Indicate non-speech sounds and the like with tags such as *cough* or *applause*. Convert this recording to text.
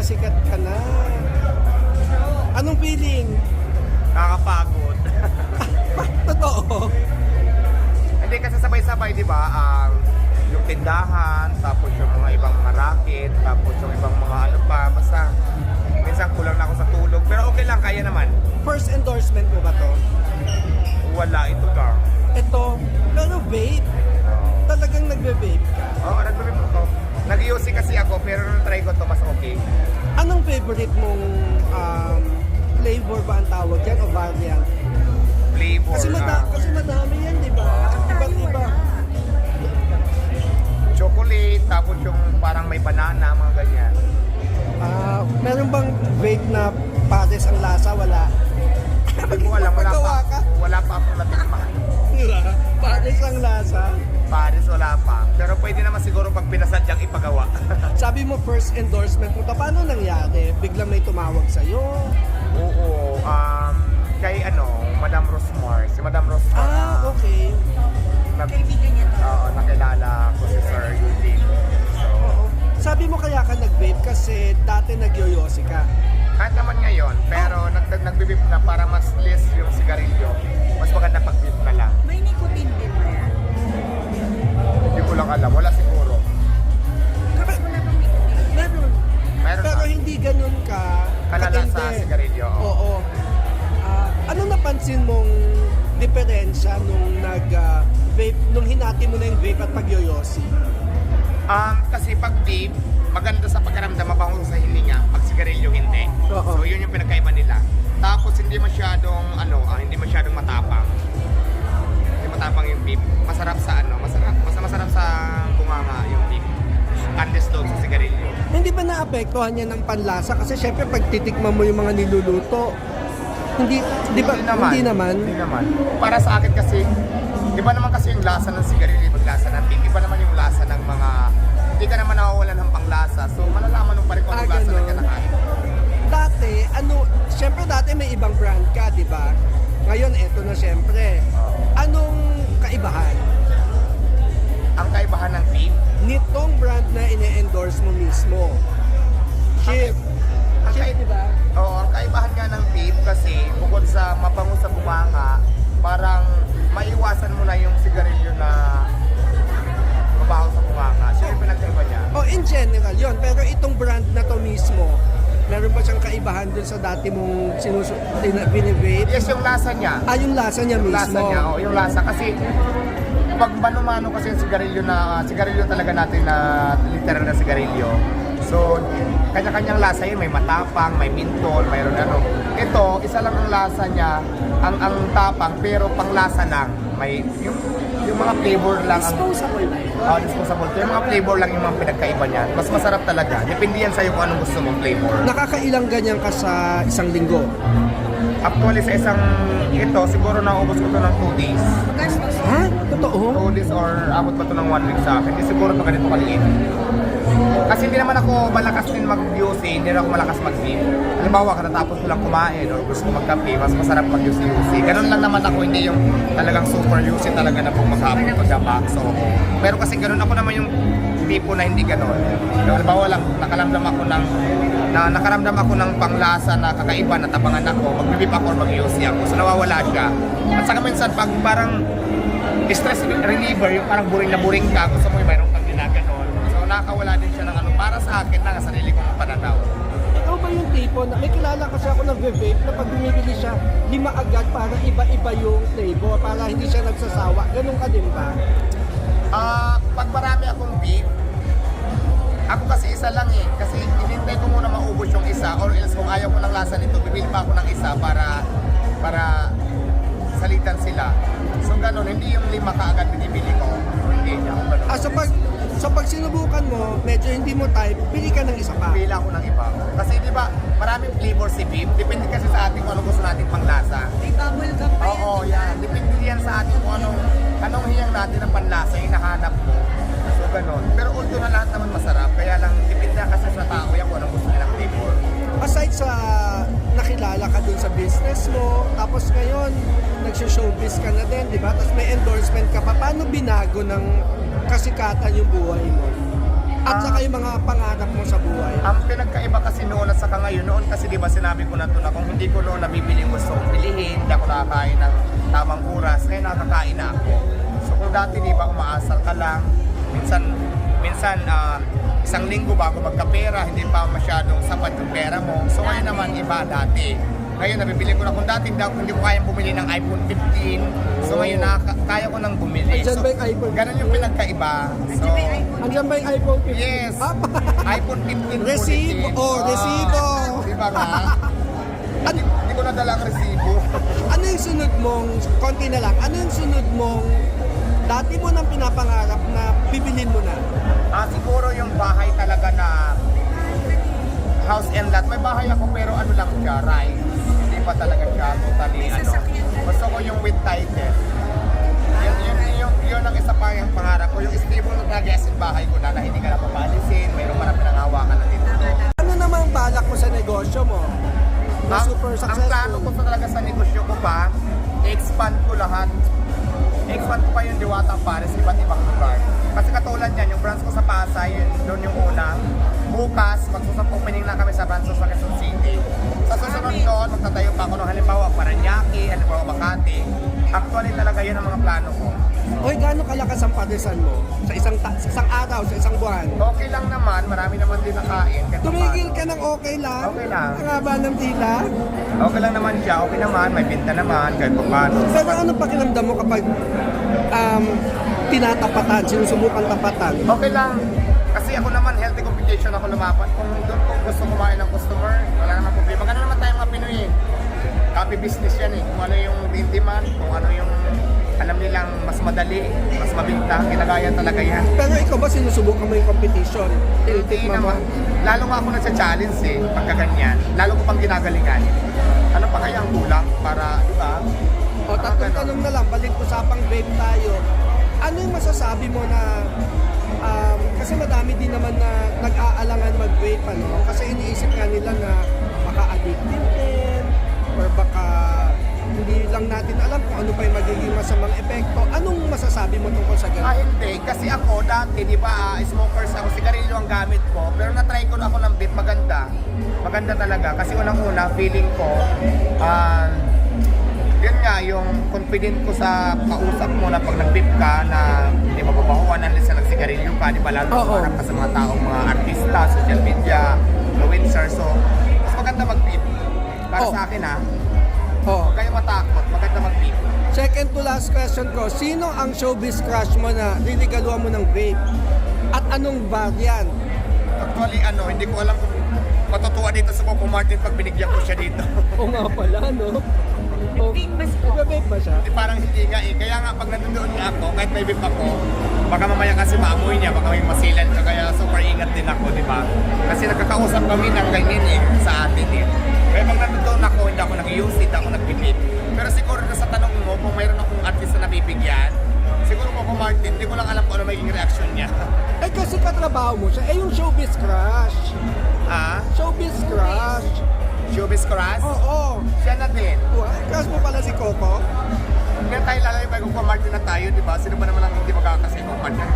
na sikat ka na. Anong feeling? Nakakapagod. *laughs* Totoo. Hindi kasi sabay-sabay, di ba? Ang yung tindahan, tapos yung mga ibang mga racket, tapos yung ibang mga ano pa, basta minsan kulang na ako sa tulog. Pero okay lang, kaya naman. First endorsement mo ba to? Wala, ito lang. Ito, pero vape. Talagang nagbe-vape ka. Oo, oh, mo to. Nag-UC kasi ako, pero nung try ko to, mas okay. Favorite mong um, flavor ba ang tawag yan o variant? Flavor. Kasi, mada- ah, kasi madami yan, di ba? Iba't iba. chocolate, tapos yung parang may banana, mga ganyan. Ah, meron bang vape na pares ang lasa? Wala. Hindi ko alam, wala pa, ka? wala pa akong natikman. Pares ang lasa. Paris, wala pa. Pero pwede naman siguro pag pinasadyang ipagawa. *laughs* Sabi mo first endorsement mo, paano nangyari? Biglang may tumawag sa'yo? Oo, um, kay ano, Madam Rosmar. Si Madam Rosmar. Ah, okay. nag, Kaibigan niya to. Oo, nakilala ko si Sir Eugene. So, Oo. Sabi mo kaya ka nag-vape kasi dati nagyoyosi ka. Ngayon, pero nag, nag, nagbibip na para mas less yung sigarilyo, mas maganda pag bip na lang. May nicotine din ba yan? Hindi ko lang alam, wala siguro. Kapag wala bang nicotine? Meron. Meron Pero na. hindi ganun ka Kalala sa sigarilyo. oo. Oo. Ah, ano napansin mong diferensya nung nag ah, vape, nung hinati mo na yung vape at pagyoyosi? Um, kasi pag vape, maganda sa pagkaramdam, mabango sa hininga. Pag sigarilyo, hindi. So, yun yung pinagkaiba nila. Tapos, hindi masyadong, ano, ah, hindi masyadong matapang. Hindi matapang yung vape. Masarap sa, ano, masarap, mas masarap sa bunganga yung vape. Unless doon sa sigarilyo. Hindi ba naapektuhan niya ng panlasa? Kasi syempre pag titikman mo yung mga niluluto, hindi, di ba, hindi naman. Hindi naman. Para sa akin kasi, iba naman kasi yung lasa ng sigarilyo, yung lasa ng vape. Iba naman yung lasa ng mga, hindi ka naman nawawalan ng panglasa. So, malalaman mo pa rin kung Ah, anong lasa ng kinakain. Dati, ano, syempre dati may ibang brand ka, di ba? Ngayon, eto na syempre. Anong kaibahan? Ang kaibahan ng vape, Nitong brand na ine-endorse mo mismo. Chip. Ang Chip, di ba? Oo, ang kaibahan nga ng vape kasi bukod sa mabango sa bumanga, parang maiwasan mo na yung sigarilyo na mabaho sa bumanga. Siya yung pinagkaiba niya. Oh, in general, yon. Pero itong brand na to mismo, meron ba siyang kaibahan dun sa dati mong sinusu- binivape? Yes, yung lasa niya. Ah, yung lasa niya Yung mismo. lasa niya, oh, yung lasa. Kasi pag mano-mano kasi yung sigarilyo na, sigarilyo talaga natin na literal na sigarilyo. So, kanya-kanyang lasa yun. May matapang, may mintol, mayroon ano. Ito, isa lang ang lasa niya, ang ang tapang, pero panglasa lang. May, yung, yung mga flavor lang ang Disposable na yun. Oh, disposable. So, yung mga flavor lang yung mga pinagkaiba niya. Mas masarap talaga. Depende yan sa'yo kung anong gusto mong flavor. Nakakailang ganyan ka sa isang linggo? Actually, sa isang ito, siguro naubos ko to ng 2 days. Ha? Totoo? 2 days or abot pa to ng 1 week sa akin. Hindi siguro to ganito kaliit. Kasi hindi naman ako malakas din mag-UC, hindi rin ako malakas mag-vape. Halimbawa, katatapos ko lang kumain or gusto ko magkape, mas masarap mag-UC-UC. Ganun lang naman ako, hindi yung talagang super UC talaga na pong maghapon pagkabak. So, pero kasi ganun ako naman yung tipo na hindi ganun. So, halimbawa lang, nakaramdam ako ng na nakaramdam ako ng panglasa na kakaiba na tabangan ako, mag-vape ako or mag-UC ako. So, nawawala siya. At saka minsan, pag parang stress reliever, yung parang buring na buring ka, gusto mo yung mayroong nakakawala din siya ng ano, para sa akin lang, sa sarili kong pananaw. Ikaw ba yung tipo na, may kilala kasi ako ng vape na pag bumibili siya, lima agad para iba-iba yung flavor, para hindi siya nagsasawa. Ganun ka din ba? Ah, pag marami akong beef, ako kasi isa lang eh. Kasi inintay ko muna maubos yung isa or else kung ayaw ko ng lasa nito, bibili pa ako ng isa para para salitan sila. So ganun, hindi yung lima kaagad binibili ko. Hindi, hindi ako ganun. Ah, so pag, so pag sinubukan mo, medyo hindi mo type, pili ka ng isa pa. Pila ako ng iba. Kasi di ba, maraming flavor si beef. Depende kasi sa atin kung ano gusto natin panglasa. May bubble gum pa yan. Oo, yan. Depende yan sa atin kung anong, anong hiyang natin ng panlasa, hinahanap mo. So, ganun. Pero although na lahat naman masarap, kaya lang, depende kasi sa tao yan kung anong gusto nilang flavor. Aside sa nakilala ka dun sa business mo, tapos ngayon, nagsishowbiz ka na din, di ba? Tapos may endorsement ka pa. Paano binago ng kasikatan yung buhay mo? At Ah. saka yung mga pangarap mo sa buhay? Ang pinagkaiba kasi noon, saka ngayon, noon kasi di ba sinabi ko na to na kung hindi ko noon nabibili yung gusto kong bilihin, hindi ako nakakain ng tamang oras, ngayon nakakain na ako. So kung dati di ba umaasar ka lang, minsan, minsan ah, isang linggo bago magkapera, hindi pa masyadong sapat yung pera mo. So ngayon naman iba dati. Ngayon nabibili ko na kung dati daw hindi ko kayang bumili ng iPhone 15. So ngayon nakaka- kaya ko nang bumili. Andyan So, ba yung iPhone? Ganun yung pinagkaiba. So. Andyan ba yung iPhone 15? Yes. Ah, iPhone 15 Resibo. Oh, Ah, resibo. Di ba nga? *laughs* Hindi, hindi ko nadala ang resibo. *laughs* ano yung sunod mong, konti na lang, ano yung sunod mong, dati mo nang pinapangarap na bibilin mo na? Ah, siguro yung bahay talaga na house and lot. May bahay ako pero ano lang siya, right? Hindi pa talaga siya totally ano. Gusto ko yung with title. Yun, yun, yun, yun ang isa pa yung pangarap ko. Yung stable na guest bahay ko na na hindi ka na papaalisin. Mayroon ka na pinangawakan na dito. Ano naman ang balak mo sa negosyo mo? Na Ang- super Ang plano successful. ko talaga sa negosyo ko pa, expand ko lahat. expand ko pa yung Diwata Paris, iba't ibang lugar. Kasi katulad yan, yung branch ko sa Pasay, yun, doon yung una. Bukas, magsusap opening na kami sa branch ko sa Quezon City. Sa susunod doon, magtatayo pa ako ng halimbawa Paranaque, halimbawa Makati. Actually talaga yun ang mga plano ko. Hoy, gaano kalakas ang padisan mo? Sa isang ta- sa isang araw, sa isang buwan? Okay lang naman, marami naman din nakain. kahit Tumigil ka ng okay lang? Okay lang. Ang haba ng tila? Okay lang naman siya, okay naman, may binta naman, kahit pa paano. Pero ano pakiramdam mo kapag um, tinatapatan, sinusubukan tapatan? Okay lang. Kasi ako naman, healthy competition ako lumaban. Kung doon ko gusto kumain ng customer, wala naman problema. Ganun naman tayo mga Pinoy eh. Copy business yan eh. Kung ano yung in demand, kung ano yung alam nilang mas madali, mas mabinta, ginagaya talaga yan. Pero ikaw ba sinusubukan mo yung competition? Hindi naman. Lalo nga ako nagsa-challenge eh, pagka ganyan. Lalo ko pang ginagalingan. Ano pa kaya ang kulang para, di ba? O tatlong tanong na lang, balik usapang vape tayo. Ano yung masasabi mo na um, kasi madami din naman na nag-aalangan mag-vape ano? Kasi iniisip nga nila na baka addictive din or baka hindi lang natin alam kung ano pa yung magiging masamang epekto. Anong masasabi mo tungkol sa Ah, ganun? hindi. Kasi ako dati, di ba, ah, smokers ako, sigarilyo ang gamit ko. Pero na-try ko na ako ng vape, maganda. Maganda talaga. Kasi unang-una, feeling ko, ah, nga, yung confident ko sa kausap mo na pag nag-vape ka na hindi mababahuan unless na nagsigarilyo ka, di ba, lalo Oo. ka sa mga taong mga artista, social media, influencer. So, mas maganda mag-vape. Para Oh. sa akin ha, Oh. huwag kayo matakot, maganda mag-vape. Second to last question ko, sino ang showbiz crush mo na liligaluhan mo ng vape? At anong variant? Actually, ano, hindi ko alam kung matutuwa dito sa Coco Martin pag binigyan ko siya dito. O nga pala, no? O, Vape ba siya? Ba siya? Di parang hindi nga eh. Kaya nga pag nandoon nga ako, kahit may bip ako, baka mamaya kasi maamoy niya, baka may masilan ka, kaya super ingat din ako, di ba? Kasi nagkakausap kami ng ganyan eh, sa atin eh. Kaya pag nandoon ako, hindi ako nag-use, hindi ako nag-bip. Pero siguro na sa tanong mo, kung mayroon akong artist na nabibigyan, siguro ko kung Martin, hindi ko lang alam kung ano magiging reaction niya. *laughs* Eh kasi katrabaho mo siya, eh yung showbiz crush. ah? Showbiz crush. Showbiz Crush? Oo. Siya na din. Wow, crush mo pala si Coco? Ngayon tayo lalay kung Martin na tayo, di ba? Sino ba naman ang hindi magkakasay kung Martin?